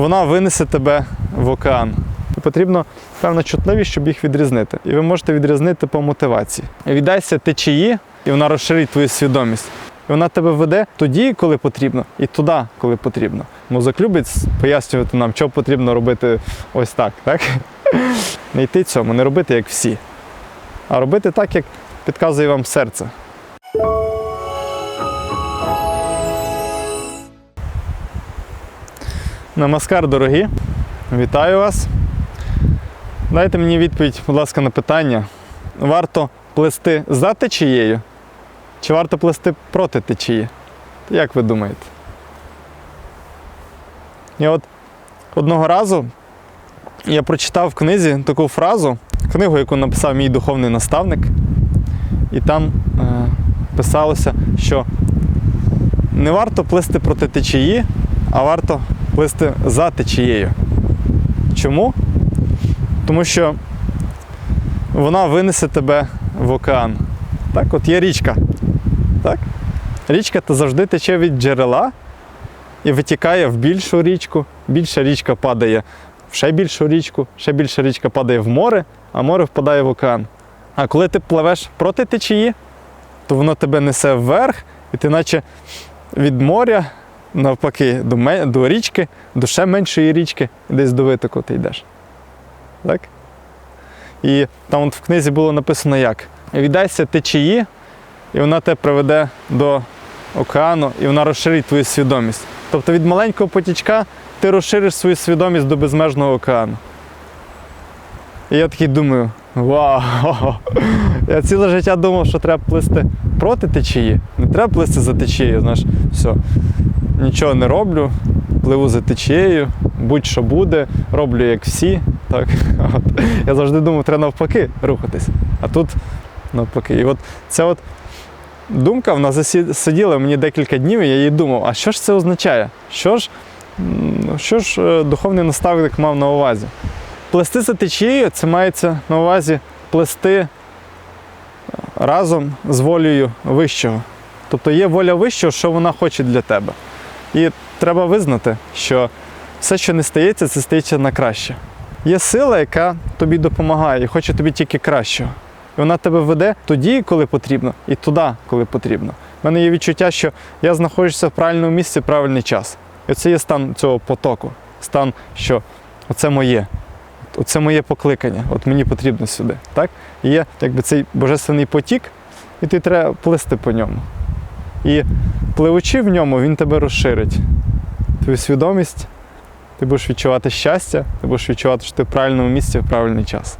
вона винесе тебе в океан. Потрібно певна чутливість, щоб їх відрізнити. І ви можете відрізнити по мотивації. Віддайся течії, і вона розширить твою свідомість. І вона тебе веде тоді, коли потрібно, і туди, коли потрібно. Мозок любить пояснювати нам, що потрібно робити ось так. так? Не йти цьому, не робити як всі, а робити так, як підказує вам серце. Намаскар, дорогі. Вітаю вас. Дайте мені відповідь, будь ласка, на питання. Варто плести за течією чи варто плести проти течії? Як ви думаєте? І от одного разу я прочитав в книзі таку фразу, книгу, яку написав мій духовний наставник, і там е, писалося, що не варто плисти проти течії, а варто плисти за течією. Чому? Тому що вона винесе тебе в океан. Так, от є річка. Так? Річка то завжди тече від джерела і витікає в більшу річку. Більша річка падає в ще більшу річку, ще більша річка падає в море, а море впадає в океан. А коли ти пливеш проти течії, то воно тебе несе вверх, і ти наче від моря, навпаки, до, до річки, до ще меншої річки, десь до витоку ти йдеш. Так? І там от в книзі було написано як: віддайся течії, і вона тебе приведе до океану, і вона розширить твою свідомість. Тобто від маленького потічка ти розшириш свою свідомість до безмежного океану. І я такий думаю, вау! Я ціле життя думав, що треба плисти проти течії. Не треба плисти за течією, знаєш, все. Нічого не роблю, пливу за течією, будь-що буде, роблю як всі. Так. От. Я завжди думав, треба навпаки рухатись. А тут навпаки. І от ця от думка вона сиділа мені декілька днів, і я їй думав, а що ж це означає? Що ж, що ж е, духовний наставник мав на увазі? Плести за течією це мається на увазі плести е, разом з волею вищого. Тобто є воля вищого, що вона хоче для тебе. І треба визнати, що все, що не стається, це стається на краще. Є сила, яка тобі допомагає і хоче тобі тільки кращого. І вона тебе веде тоді, коли потрібно, і туди, коли потрібно. У мене є відчуття, що я знаходжуся в правильному місці в правильний час. І це є стан цього потоку, стан, що оце моє, оце моє покликання, от мені потрібно сюди. Так? І є якби цей божественний потік, і ти треба плисти по ньому. І пливучи в ньому, він тебе розширить. Твою свідомість, ти будеш відчувати щастя, ти будеш відчувати, що ти в правильному місці в правильний час.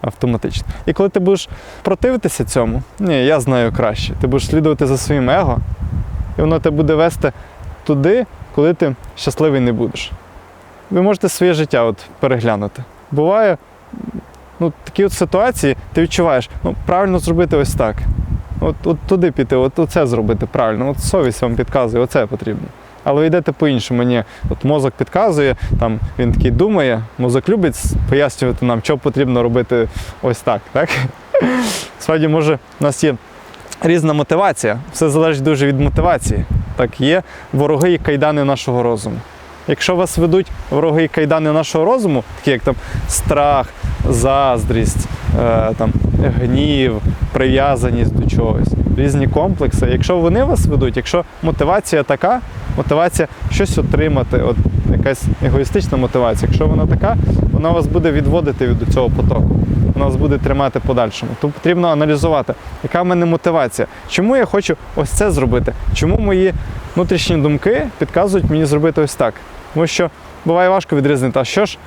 Автоматично. І коли ти будеш противитися цьому, ні, я знаю краще. Ти будеш слідувати за своїм его, і воно тебе буде вести туди, коли ти щасливий не будеш. Ви можете своє життя от переглянути. Буває, ну, такі от ситуації, ти відчуваєш, ну, правильно зробити ось так. От, от туди піти, от оце зробити правильно. От совість вам підказує, оце потрібно. Але ви йдете по-іншому. Ні, от мозок підказує, там він такий думає, мозок любить пояснювати нам, що потрібно робити ось так. так? Справді, може, у нас є різна мотивація. Все залежить дуже від мотивації. Так, є вороги і кайдани нашого розуму. Якщо вас ведуть вороги і кайдани нашого розуму, такі як там страх, заздрість, е, там, гнів, прив'язаність до чогось, різні комплекси. Якщо вони вас ведуть, якщо мотивація така, мотивація щось отримати, от якась егоїстична мотивація, якщо вона така, вона вас буде відводити від цього потоку. Вас буде тримати подальшому. Тому потрібно аналізувати, яка в мене мотивація. Чому я хочу ось це зробити? Чому мої внутрішні думки підказують мені зробити ось так? Тому що буває важко відрізнити, а що ж,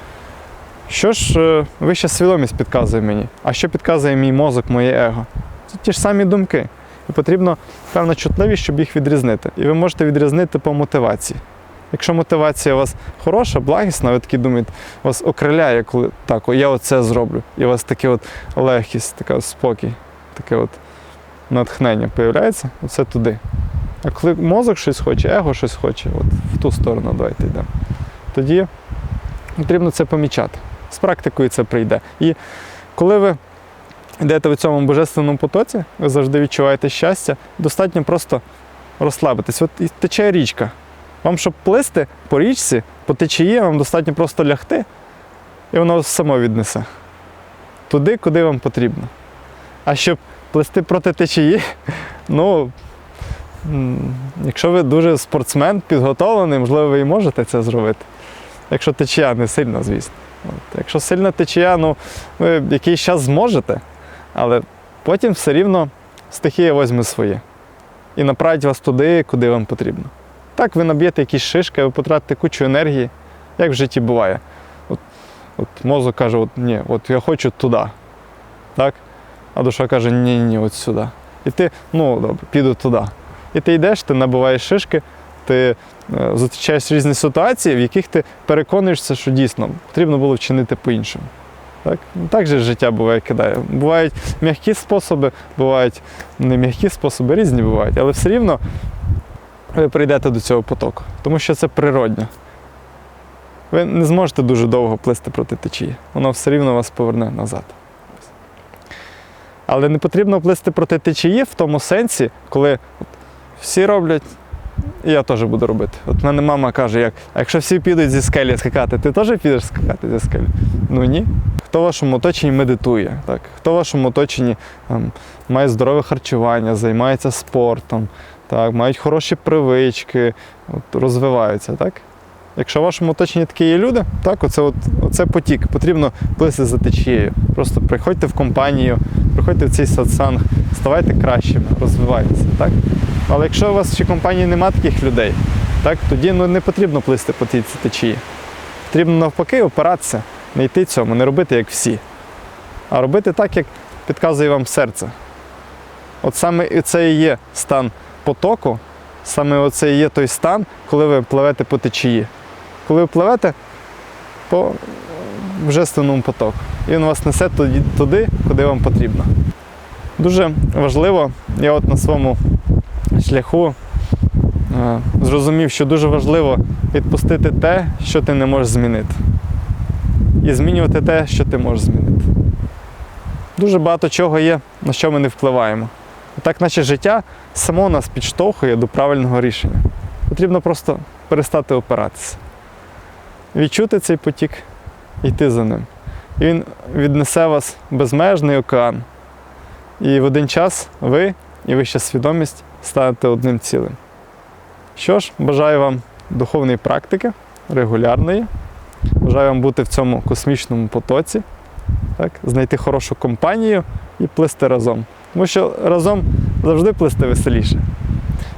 що ж е, вища свідомість підказує мені, а що підказує мій мозок, моє его? Це ті ж самі думки. І потрібно певна чутливість, щоб їх відрізнити. І ви можете відрізнити по мотивації. Якщо мотивація у вас хороша, благісна, ви такі думаєте, вас окриляє, коли так, я оце зроблю. І у вас таке от легкість, така спокій, таке от натхнення появляється, оце туди. А коли мозок щось хоче, его щось хоче, от в ту сторону давайте йдемо. Тоді потрібно це помічати. З практикою це прийде. І коли ви йдете в цьому божественному потоці, ви завжди відчуваєте щастя, достатньо просто розслабитись. От тече річка. Вам, щоб плисти по річці, по течії, вам достатньо просто лягти, і воно само віднесе. Туди, куди вам потрібно. А щоб плисти проти течії, ну, якщо ви дуже спортсмен, підготовлений, можливо, ви і можете це зробити. Якщо течія не сильна, звісно. От. Якщо сильна течія, ну ви якийсь час зможете, але потім все рівно стихія візьме своє і направить вас туди, куди вам потрібно. Так ви наб'єте якісь шишки, ви потратите кучу енергії, як в житті буває. От, от мозок каже, от, ні, от я хочу туди. Так? А душа каже, ні, ні, от сюди. І ти, ну добре, піду туди. І ти йдеш, ти набиваєш шишки, ти е, зустрічаєш різні ситуації, в яких ти переконуєшся, що дійсно потрібно було вчинити по-іншому. Так? Ну, так же життя буває кидає. Бувають м'які способи, бувають не м'які способи, різні бувають, але все рівно ви прийдете до цього потоку, тому що це природньо. Ви не зможете дуже довго плисти проти течії, воно все рівно вас поверне назад. Але не потрібно плисти проти течії в тому сенсі, коли всі роблять, і я теж буду робити. От мене мама каже, як, а якщо всі підуть зі скелі скакати, ти теж підеш скакати зі скелі? Ну ні. Хто в вашому оточенні медитує, так? хто в вашому оточенні там, має здорове харчування, займається спортом, так, мають хороші привички, от, розвиваються. Так? Якщо в вашому оточенні такі є люди, так, оце, от, оце потік, потрібно плисти за течією. Просто приходьте в компанію, приходьте в цей сатсанг, ставайте кращими, розвивайтеся. Так? Але якщо у вас в компанії немає таких людей, так, тоді ну, не потрібно плисти по тій течії. Потрібно навпаки опиратися, не йти цьому, не робити як всі, а робити так, як підказує вам серце. От саме це і є стан потоку, саме оце і є той стан, коли ви пливете по течії. Коли ви пливете по божественному потоку. І він вас несе туди, куди вам потрібно. Дуже важливо, я от на своєму шляху е, зрозумів, що дуже важливо відпустити те, що ти не можеш змінити. І змінювати те, що ти можеш змінити. Дуже багато чого є, на що ми не впливаємо. Так наше життя само нас підштовхує до правильного рішення. Потрібно просто перестати опиратися. Відчути цей потік йти за ним. І він віднесе вас безмежний океан. І в один час ви і вища свідомість станете одним цілим. Що ж, бажаю вам духовної практики, регулярної. Бажаю вам бути в цьому космічному потоці, так, знайти хорошу компанію і плисти разом. Тому що разом завжди плисти веселіше.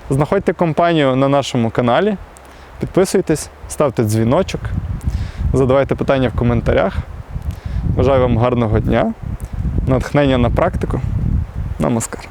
Знаходьте компанію на нашому каналі, підписуйтесь, ставте дзвіночок, задавайте питання в коментарях. Бажаю вам гарного дня, натхнення на практику. Намаскар.